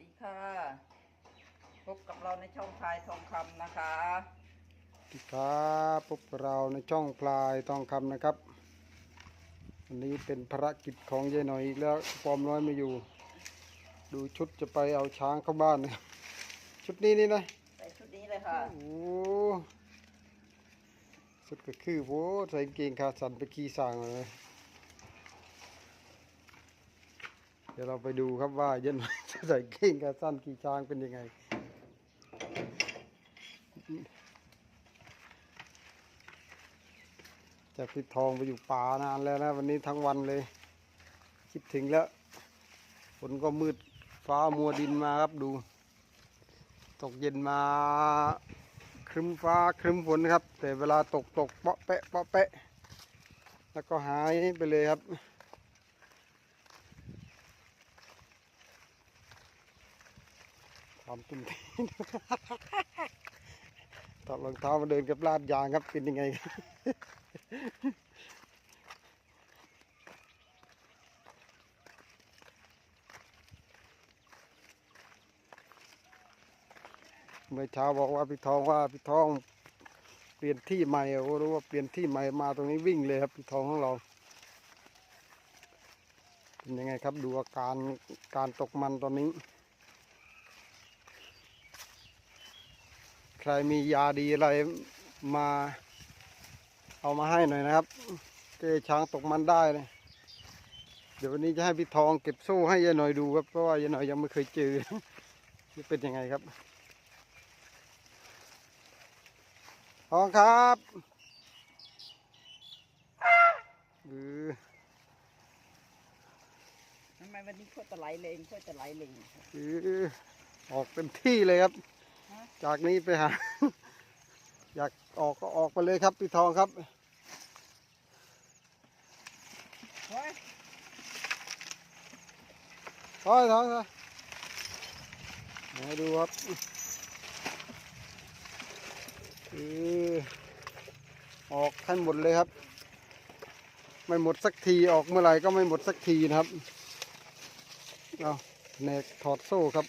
ดีค่ะ พบกับเราในช่องพายทองคำนะคะสวัสดีครับพบกับเราในช่องพลายทองคำนะครับวันนี้เป็นภารกิจของยายหน่อยอีกแล้วปอมน้อยไม่อยู่ ดูชุดจะไปเอาช้างเข้าบ้านนะครับชุดนี้นี่นะใส่ชุดนี้เลยค่ะ โอ้สุดก็คือโหใส่กางเกงขาสั้นไปขี่สร้างเลย เดี๋ยวเราไปดูครับว่าเย็นใส่เกางกงขาสั้นขี่ช้างเป็นยังไงจากพิทองไปอยู่ป่านานแล้วนะ วันนี้ทั้งวันเลย คิดถึงแล้วฝนก็มืดฟ้ามัวดินมาครับดู ตกเย็นมาครึมฟ้าครึมฝนครับ แต่เวลาตกตกเปาะแปะเปาะแปะ แล้วก็หายไปเลยครับ ความตุ้มทีถอดรองเท้ามาเดินกับลาดยางครับเป็นยังไงเมื่อเช้าบอกว่าพี่ทองว่าพี่ทองเปลี่ยนที่ใหม่โอ้รู้ว่าเปลี่ยนที่ใหม่มาตรงนี้วิ่งเลยครับพี่ทองของเราเป็นยังไงครับดูอาการการตกมันตอนนี้ ใค รมียาดีอะไรมาเอามาให้หน่อยนะครับเกช้างตกมันได้เลยเดี๋ยววันนี้จะให้พี่ทองเก็บโซ่ให้ยายหน่อยดูครับเพราะว่ายายหน่อยยังไม่เคยเจอจะเป็นยังไงครับทองครับเออทำไมวันนี้โคตรไหลเลงโคตรไหลเลงเออออกเต็มที่เลยครับฮะ จากนี้ไปหา อยากออกก็ออกไปเลยครับพี่ทองครับเฮ้ยทอยทองนะมาดูครับเออออกให้หมดเลยครับ ไม่หมดสักทีออกเมื่อไหร่ก็ไม่หมดสักทีนะครับ เอาแนกถอดโซ่ครับ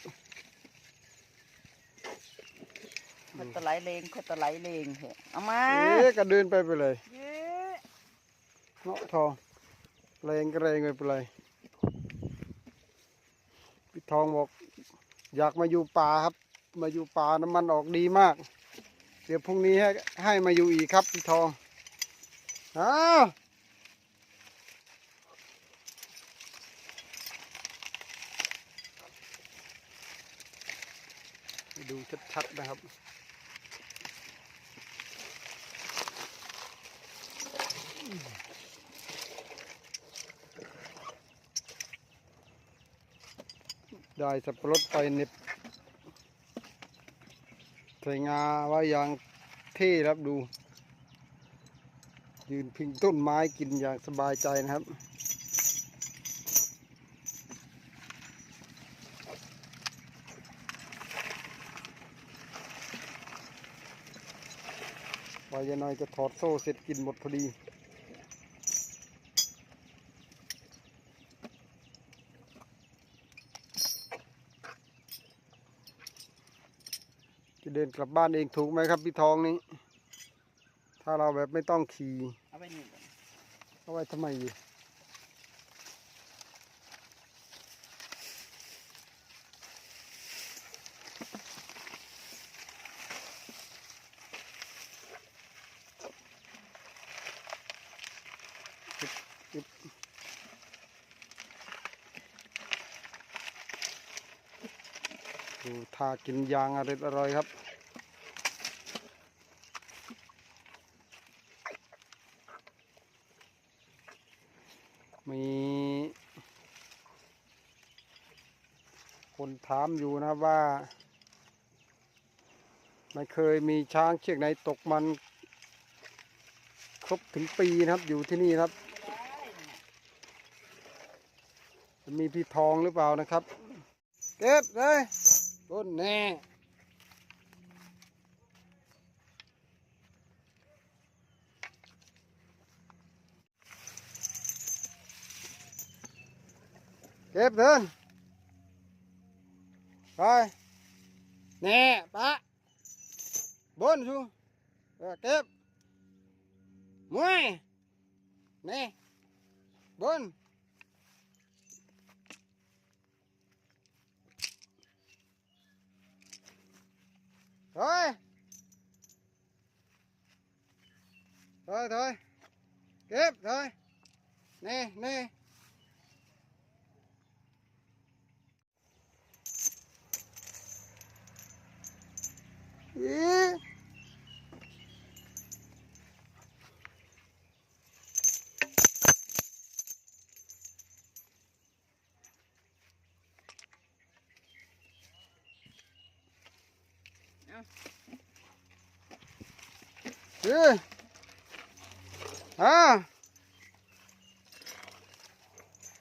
โคตรไหลเลงโคตรไหลเลงเหอะเอามาเอ๊ะก็เดินไปไปเลยเย้เนาะทองแรงก็แรงไปไปเลยพี่ทองบอกอยากมาอยู่ป่าครับ มาอยู่ป่าน้ำมันออกดีมาก เดี๋ยวพรุ่งนี้ให้ให้มาอยู่อีกครับพี่ทองอ้าวดูชัดๆนะครับ ได้สับปะรดไปเน็บใส่งาไว้อย่างเท่ครับดู ยืนพิงต้นไม้กินอย่างสบายใจนะครับวายายน้อยจะถอดโซ่เสร็จกินหมดพอดี จะเดินกลับบ้านเองถูกไหมครับพี่ทองนี้ ถ้าเราแบบไม่ต้องขี่เอาไปนี่ก่อนเอาไว้ทำไมอยู่ ดูทากินยางอร่อยอร่อยๆครับมีคนถามอยู่นะว่า ไม่เคยมีช้างเชือกไหนตกมัน ครบถึงปีนะครับอยู่ที่นี่ครับ มีพี่ทองหรือเปล่านะครับ เก็บเลย ต้นแน่เก็บเดินไปแน่ปะบนชูเออเก็บมวยแน่บน ถอยถอยถอ ย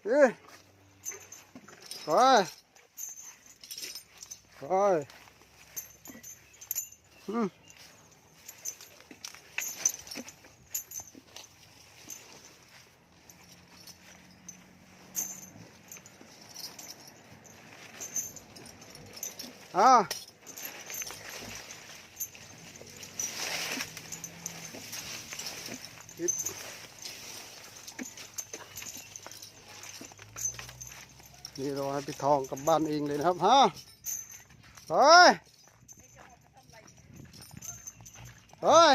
เก็บถอย นี่เราให้พี่ทองกลับบ้านเองเลยนะครับฮะเฮ้ยเฮ้ย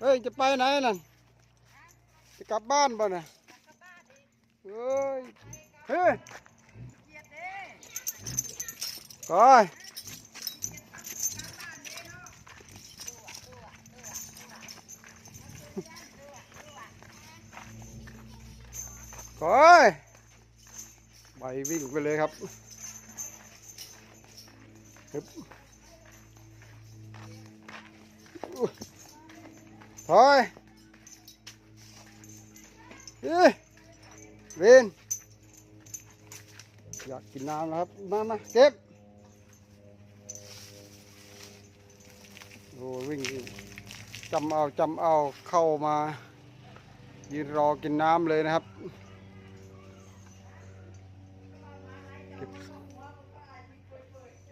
เฮ้ยจะไปไหนนั่นจะกลับบ้านป่ะเนี่ยเฮ้ยเฮ้ยก้อย ก้อยไปวิ่งไปเลยครับฮึบอุ๊ยถอยเฮ้ยเวนอยากกินน้ำแล้วครับ มามาเก็บโอ้วิ่งจำเอาจำเอาเข้ามายืนรอกินน้ำเลยนะครับ เก็บ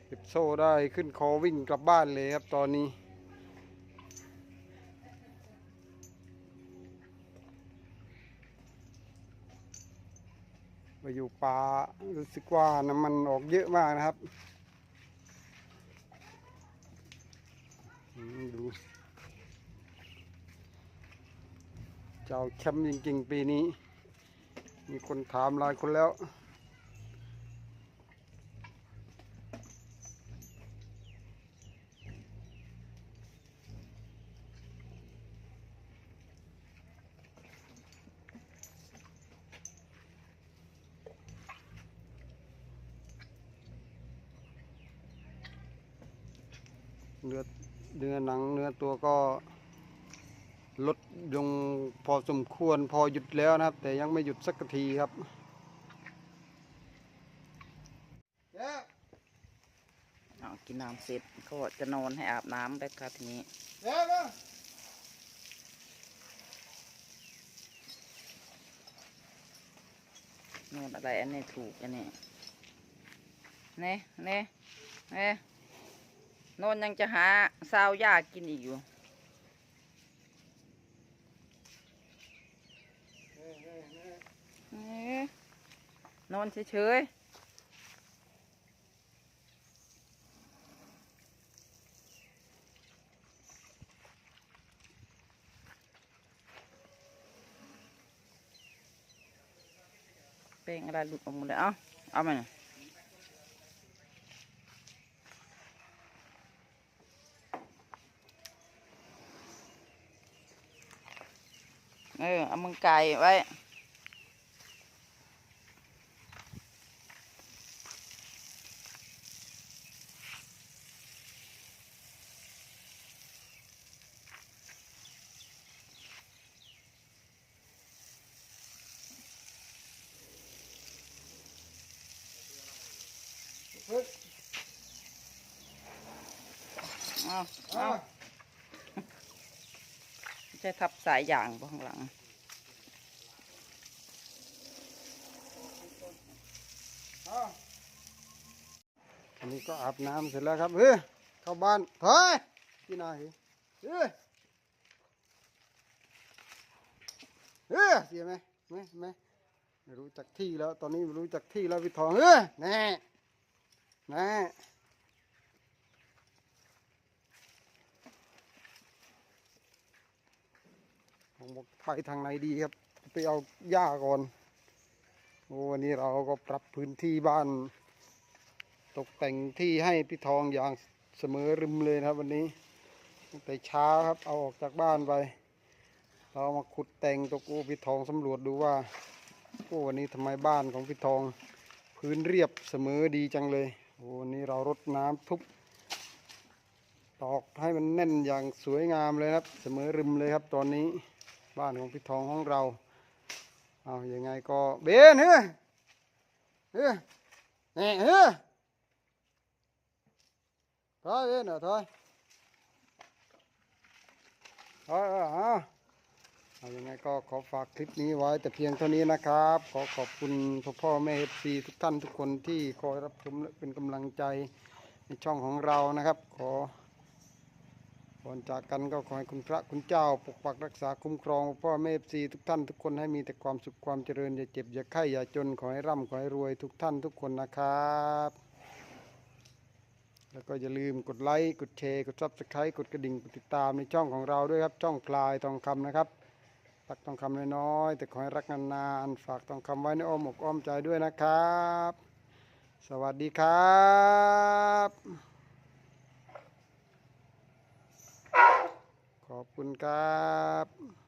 เก็บ โซ่ได้ขึ้นคอวิ่งกลับบ้านเลยครับตอนนี้มาอยู่ป่ารู้สึกว่าน้ำมันออกเยอะมากนะครับ ดูเจ้าแชมป์จริงๆ ปีนี้ มีคนถามหลายคนแล้ว เนื้อเนื้อหนังเนื้อตัวก็ลดลงพอสมควรพอหยุดแล้วนะครับ แต่ยังไม่หยุดสักทีครับเจ๊เอากินน้ำเสร็จเขาบอกจะนอนให้อาบน้ำแล้วครับทีนี้เจ๊มานอนอะไรอันนี้ถูกอันนี้เน่เน่เน่ นอนยังจะหาซาวยากินอีกอยู่เอ๊ะนอนเฉยๆเป็นอะไรหลุดออกหมดเลยเอ้าเอามาหน่อย เออ เอามึงไก่ไว้ เอาเอา จะทับสายยางข้างหลังอ่านี่ก็อาบน้ำเสร็จแล้วครับเฮ้ยเข้าบ้านเฮ้ยพี่นายเฮ้ยเฮ้ยเสียไหมไหมไหมไม่รู้จักที่แล้ว ตอนนี้ไม่รู้จักที่แล้วพี่ทองเฮ้ยแน่แน่ ผมบอกไปทางไหนดีครับ ไปเอาหญ้าก่อนโอ้วันนี้เราก็ปรับพื้นที่บ้าน ตกแต่งที่ให้พี่ทองอย่างเสมอริมเลยนะครับ วันนี้ตั้งแต่เช้าครับเอาออกจากบ้านไป เรามาขุดแต่งตกโอ้พี่ทองสำรวจดูว่าโอ้วันนี้ทำไมบ้านของพี่ทอง พื้นเรียบเสมอดีจังเลยโอ้วันนี้เรารดน้ำทุบตอกให้มันแน่นอย่างสวยงามเลยครับ เสมอริมเลยครับตอนนี้ บ้านของพี่ทองของเรา เอาอย่างไงก็เบนเฮ้ยเฮ้ยแหน่เฮ้ยถอยเบนเหรอถอยถอยเออเอาอายังไงก็ขอฝากคลิปนี้ไว้แต่เพียงเท่านี้นะครับ ขอขอบคุณพ่อพ่อแม่เอฟซีทุกท่านทุกคนที่คอยรับชมและเป็นกำลังใจในช่องของเรานะครับ ขอ ก่อนจากกันก็ขอให้คุณพระคุณเจ้า ปกปักรักษาคุ้มครองพ่อแม่ซีทุกท่านทุกคนให้มีแต่ความสุขความเจริญอย่าเจ็บอย่าไข้อย่าจนขอให้ร่ำขอให้รวยทุกท่านทุกคนนะครับแล้วก็อย่าลืมกดไลค์กดแชร์กดซับสไครต์กดกระดิ่งกดติดตามในช่องของเราด้วยครับช่องพลายทองคำนะครับรักทองคำน้อยๆแต่ขอให้รักนานๆฝากทองคำไว้ในอ้อมอกอ้อมใจด้วยนะครับ สวัสดีครับ ขอบคุณครับ